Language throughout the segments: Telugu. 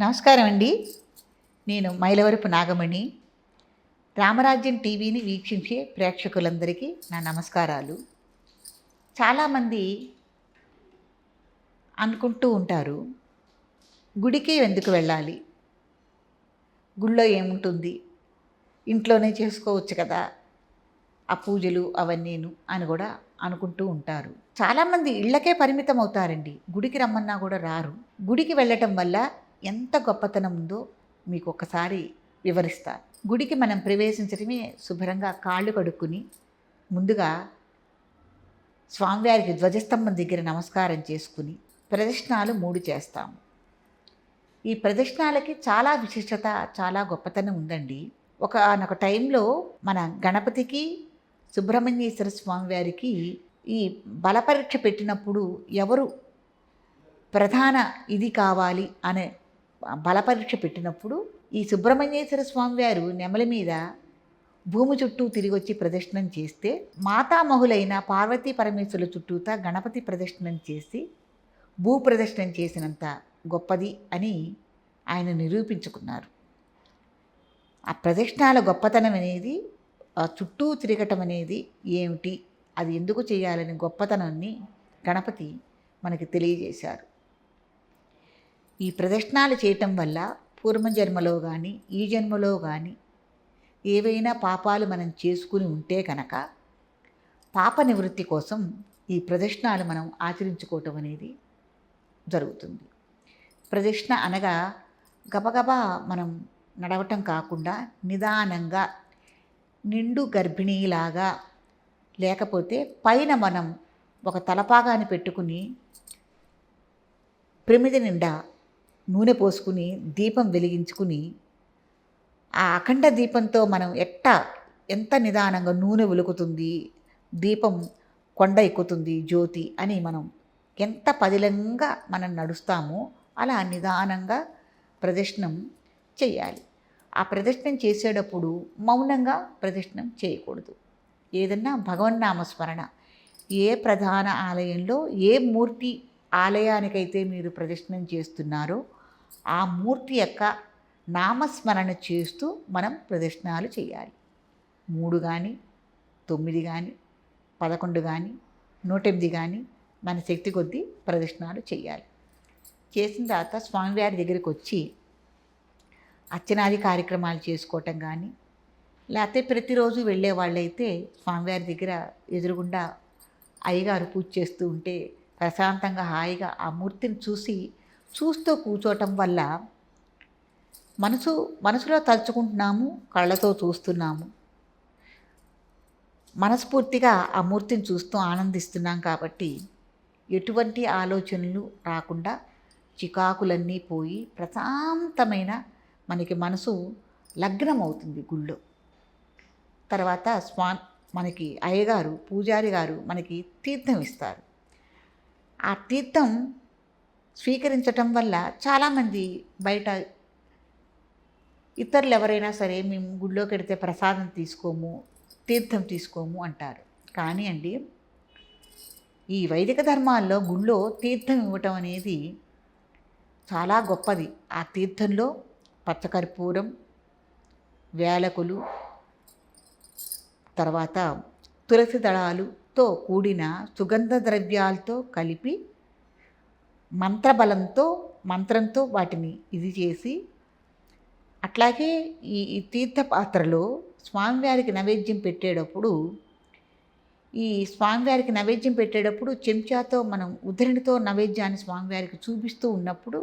నమస్కారం అండి. నేను మైలవరపు నాగమణి. రామరాజ్యం టీవీని వీక్షించే ప్రేక్షకులందరికీ నా నమస్కారాలు. చాలామంది అనుకుంటూ ఉంటారు గుడికి ఎందుకు వెళ్ళాలి? గుళ్ళో ఏముంటుంది? ఇంట్లోనే చేసుకోవచ్చు కదా ఆ పూజలు అవన్నీను అని కూడా అనుకుంటూ ఉంటారు. చాలామంది ఇళ్ళకే పరిమితం అవుతారండి గుడికి రమ్మన్నా కూడా రారు. గుడికి వెళ్ళటం వల్ల ఎంత గొప్పతనం ఉందో మీకు ఒకసారి వివరిస్తా. గుడికి మనం ప్రవేశించడమే శుభ్రంగా కాళ్ళు కడుక్కుని ముందుగా స్వామివారికి ధ్వజస్తంభం దగ్గర నమస్కారం చేసుకుని ప్రదక్షిణాలు మూడు చేస్తాము. ఈ ప్రదక్షిణాలకి చాలా విశిష్టత చాలా గొప్పతనం ఉందండి. ఒక అనొక టైంలో మన గణపతికి సుబ్రహ్మణ్యేశ్వర స్వామివారికి ఈ బలపరీక్ష పెట్టినప్పుడు ఎవరు ప్రధాన ఇది కావాలి అనే బలపరీక్ష పెట్టినప్పుడు ఈ సుబ్రహ్మణ్యేశ్వర స్వామి వారు నెమలి మీద భూమి చుట్టూ తిరిగి వచ్చి ప్రదక్షిణం చేస్తే మాతామహులైన పార్వతీ పరమేశ్వరుల చుట్టూతా గణపతి ప్రదక్షిణం చేసి భూ ప్రదక్షిణం చేసినంత గొప్పది అని ఆయన నిరూపించుకున్నారు. ఆ ప్రదక్షిణాల గొప్పతనం అనేది చుట్టూ తిరగటం అనేది ఏమిటి? అది ఎందుకు చేయాలని గొప్పతనాన్ని గణపతి మనకి తెలియజేశారు. ఈ ప్రదక్షిణాలు చేయటం వల్ల పూర్వజన్మలో కానీ ఈ జన్మలో కానీ ఏవైనా పాపాలు మనం చేసుకుని ఉంటే కనుక పాప నివృత్తి కోసం ఈ ప్రదక్షిణాలు మనం ఆచరించుకోవటం అనేది జరుగుతుంది. ప్రదక్షిణ అనగా గబగబా మనం నడవటం కాకుండా నిదానంగా నిండు గర్భిణీలాగా లేకపోతే పైన మనం ఒక తలపాగాన్ని పెట్టుకుని ప్రమిది నిండా నూనె పోసుకుని దీపం వెలిగించుకుని ఆ అఖండ దీపంతో మనం ఎట్ట ఎంత నిదానంగా నూనె ఉలుకుతుంది దీపం కొండ ఎక్కుతుంది జ్యోతి అని మనం ఎంత పదిలంగా మనం నడుస్తామో అలా నిదానంగా ప్రదర్శనం చేయాలి. ఆ ప్రదర్శనం చేసేటప్పుడు మౌనంగా ప్రదర్శనం చేయకూడదు. ఏదన్నా భగవన్నామస్మరణ ఏ ప్రధాన ఆలయంలో ఏ మూర్తి ఆలయానికైతే మీరు ప్రదర్శనం చేస్తున్నారో ఆ మూర్తి యొక్క నామస్మరణ చేస్తూ మనం ప్రదర్శనాలు చేయాలి. మూడు కానీ తొమ్మిది కానీ పదకొండు కానీ నూట ఎనిమిది కానీ మన శక్తి కొద్దీ ప్రదర్శనాలు చేయాలి. చేసిన తర్వాత స్వామివారి దగ్గరికి వచ్చి అర్చనాది కార్యక్రమాలు చేసుకోవటం కానీ లేకపోతే ప్రతిరోజు వెళ్ళే వాళ్ళైతే స్వామివారి దగ్గర ఎదురుగుండా అయ్యగారు పూజ చేస్తూ ఉంటే ప్రశాంతంగా హాయిగా ఆ మూర్తిని చూసి చూస్తూ కూర్చోవటం వల్ల మనసు మనసులో తలుచుకుంటున్నాము కళ్ళతో చూస్తున్నాము. మనస్ఫూర్తిగా ఆ మూర్తిని చూస్తూ ఆనందిస్తున్నాం కాబట్టి ఎటువంటి ఆలోచనలు రాకుండా చికాకులన్నీ పోయి ప్రశాంతమైన మనకి మనసు లగ్నం అవుతుంది గుళ్ళో. తర్వాత స్వా మనకి అయ్యగారు పూజారి గారు మనకి తీర్థం ఇస్తారు. ఆ తీర్థం స్వీకరించటం వల్ల చాలామంది బయట ఇతరులు ఎవరైనా సరే మేము గుళ్ళోకి వెడితే ప్రసాదం తీసుకోము తీర్థం తీసుకోము అంటారు. కానీ అండి ఈ వైదిక ధర్మాల్లో గుళ్ళో తీర్థం ఇవ్వటం అనేది చాలా గొప్పది. ఆ తీర్థంలో పచ్చకర్పూరం వేలకులు తర్వాత తులసి దళాలుతో కూడిన సుగంధ ద్రవ్యాలతో కలిపి మంత్రబలంతో మంత్రంతో వాటిని ఇది చేసి అట్లాగే ఈ తీర్థపాత్రలో తీర్థ పాత్రలో స్వామివారికి నైవేద్యం పెట్టేటప్పుడు ఈ స్వామివారికి నైవేద్యం పెట్టేటప్పుడు చెంచాతో మనం ఉద్ధరణితో నైవేద్యాన్ని స్వామివారికి చూపిస్తూ ఉన్నప్పుడు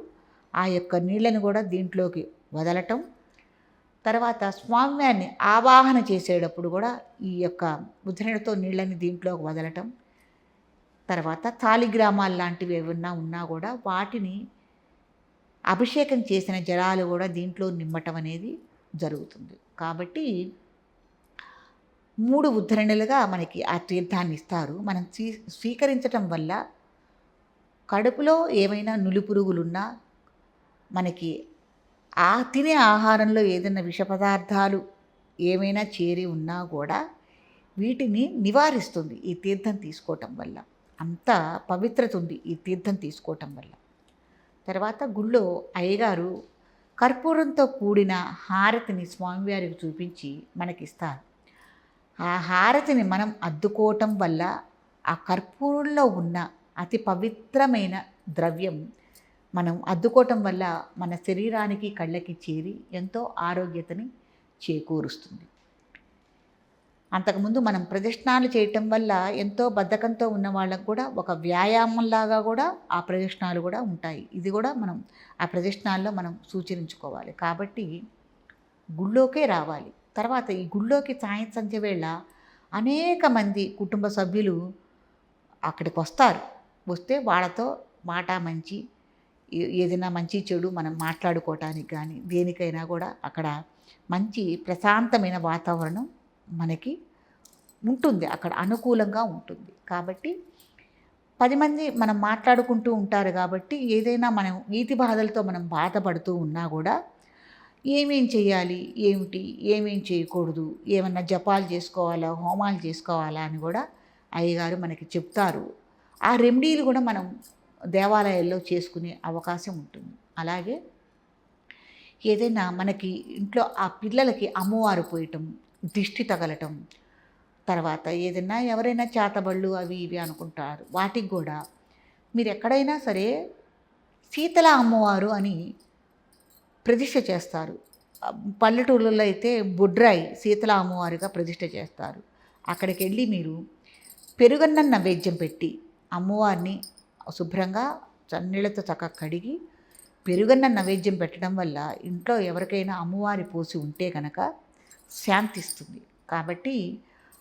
ఆ యొక్క నీళ్ళను కూడా దీంట్లోకి వదలటం తర్వాత స్వామివారిని ఆవాహన చేసేటప్పుడు కూడా ఈ యొక్క ఉద్ధరణితో నీళ్ళని దీంట్లోకి వదలటం తర్వాత తాలిగ్రామాలు లాంటివి ఏమన్నా ఉన్నా కూడా వాటిని అభిషేకం చేసిన జలాలు కూడా దీంట్లో నిమ్మటం అనేది జరుగుతుంది. కాబట్టి మూడు ఉద్ధరణలుగా మనకి ఆ తీర్థాన్ని ఇస్తారు. మనం స్వీ స్వీకరించటం వల్ల కడుపులో ఏమైనా నులిపురుగులున్నా మనకి ఆ తినే ఆహారంలో ఏదైనా విష పదార్థాలు ఏమైనా చేరి ఉన్నా కూడా వీటిని నివారిస్తుంది ఈ తీర్థం తీసుకోవటం వల్ల. అంత పవిత్రత ఉంది ఈ తీర్థం తీసుకోవటం వల్ల. తర్వాత గుళ్ళో అయ్యగారు కర్పూరంతో కూడిన హారతిని స్వామివారికి చూపించి మనకిస్తారు. ఆ హారతిని మనం అద్దుకోవటం వల్ల ఆ కర్పూరంలో ఉన్న అతి పవిత్రమైన ద్రవ్యం మనం అద్దుకోవటం వల్ల మన శరీరానికి కళ్ళకి చేరి ఎంతో ఆరోగ్యతని చేకూరుస్తుంది. అంతకుముందు మనం ప్రదక్షిణాలు చేయటం వల్ల ఎంతో బద్ధకంతో ఉన్న వాళ్ళకు కూడా ఒక వ్యాయామంలాగా కూడా ఆ ప్రదక్షిణాలు కూడా ఉంటాయి. ఇది కూడా మనం ఆ ప్రదక్షిణాల్లో మనం సూచరించుకోవాలి. కాబట్టి గుళ్ళోకే రావాలి. తర్వాత ఈ గుళ్ళోకి సాయం సంధ్య వేళ అనేక మంది కుటుంబ సభ్యులు అక్కడికి వస్తారు. వస్తే వాళ్ళతో మాట మంచి ఏదైనా మంచి చెడు మనం మాట్లాడుకోవటానికి కానీ దేనికైనా కూడా అక్కడ మంచి ప్రశాంతమైన వాతావరణం మనకి ఉంటుంది అక్కడ అనుకూలంగా ఉంటుంది. కాబట్టి పది మంది మనం మాట్లాడుకుంటూ ఉంటారు కాబట్టి ఏదైనా మనం ఈతి బాధలతో మనం బాధపడుతూ ఉన్నా కూడా ఏమేం చేయాలి ఏమిటి ఏమేం చేయకూడదు ఏమన్నా జపాలు చేసుకోవాలా హోమాలు చేసుకోవాలా అని కూడా అయ్యగారు మనకి చెప్తారు. ఆ రెమెడీలు కూడా మనం దేవాలయాల్లో చేసుకునే అవకాశం ఉంటుంది. అలాగే ఏదైనా మనకి ఇంట్లో ఆ పిల్లలకి అమ్మవారు పోయటం దిష్టి తగలటం. తర్వాత ఏదైనా ఎవరైనా చేతబళ్ళు అవి ఇవి అనుకుంటారు. వాటికి కూడా మీరు ఎక్కడైనా సరే శీతల అమ్మవారు అని ప్రతిష్ఠ చేస్తారు. పల్లెటూళ్ళలో అయితే బుడ్రాయి శీతల అమ్మవారిగా ప్రతిష్ఠ చేస్తారు. అక్కడికి వెళ్ళి మీరు పెరుగన్నం నైవేద్యం పెట్టి అమ్మవారిని శుభ్రంగా చన్నీళ్ళతో చక్కగా కడిగి పెరుగన్న నైవేద్యం పెట్టడం వల్ల ఇంట్లో ఎవరికైనా అమ్మవారి పోసి ఉంటే కనుక శాంతిస్తుంది. కాబట్టి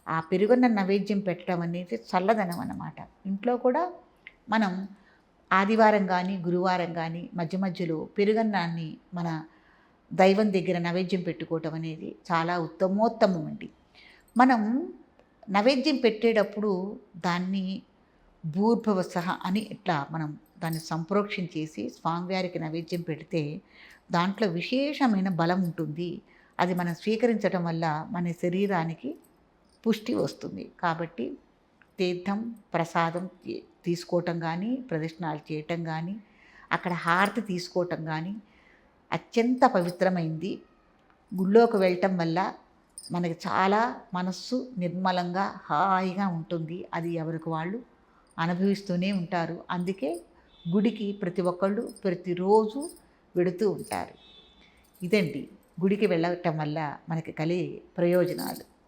ఆ పెరుగున్న నైవేద్యం పెట్టడం అనేది చల్లదనం అన్నమాట. ఇంట్లో కూడా మనం ఆదివారం కానీ గురువారం కానీ మధ్య మధ్యలో పెరుగన్నాన్ని మన దైవం దగ్గర నైవేద్యం పెట్టుకోవటం అనేది చాలా ఉత్తమోత్తమం అండి. మనం నైవేద్యం పెట్టేటప్పుడు దాన్ని భూర్భవసహ అని ఇట్లా మనం దాన్ని సంప్రోక్షణ చేసి స్వామివారికి నైవేద్యం పెడితే దాంట్లో విశేషమైన బలం ఉంటుంది. అది మనం స్వీకరించడం వల్ల మన శరీరానికి పుష్టి వస్తుంది. కాబట్టి తీర్థం ప్రసాదం తీసుకోవటం కానీ ప్రదక్షిణాలు చేయటం కానీ అక్కడ హారతి తీసుకోవటం కానీ అత్యంత పవిత్రమైంది. గుళ్ళోకి వెళ్ళటం వల్ల మనకి చాలా మనస్సు నిర్మలంగా హాయిగా ఉంటుంది. అది ఎవరికి వాళ్ళు అనుభవిస్తూనే ఉంటారు. అందుకే గుడికి ప్రతి ఒక్కళ్ళు ప్రతిరోజు వెడుతూ ఉంటారు. ఇదండి. గుడికి వెళ్ళటం వల్ల మనకి కలిగే ప్రయోజనాలు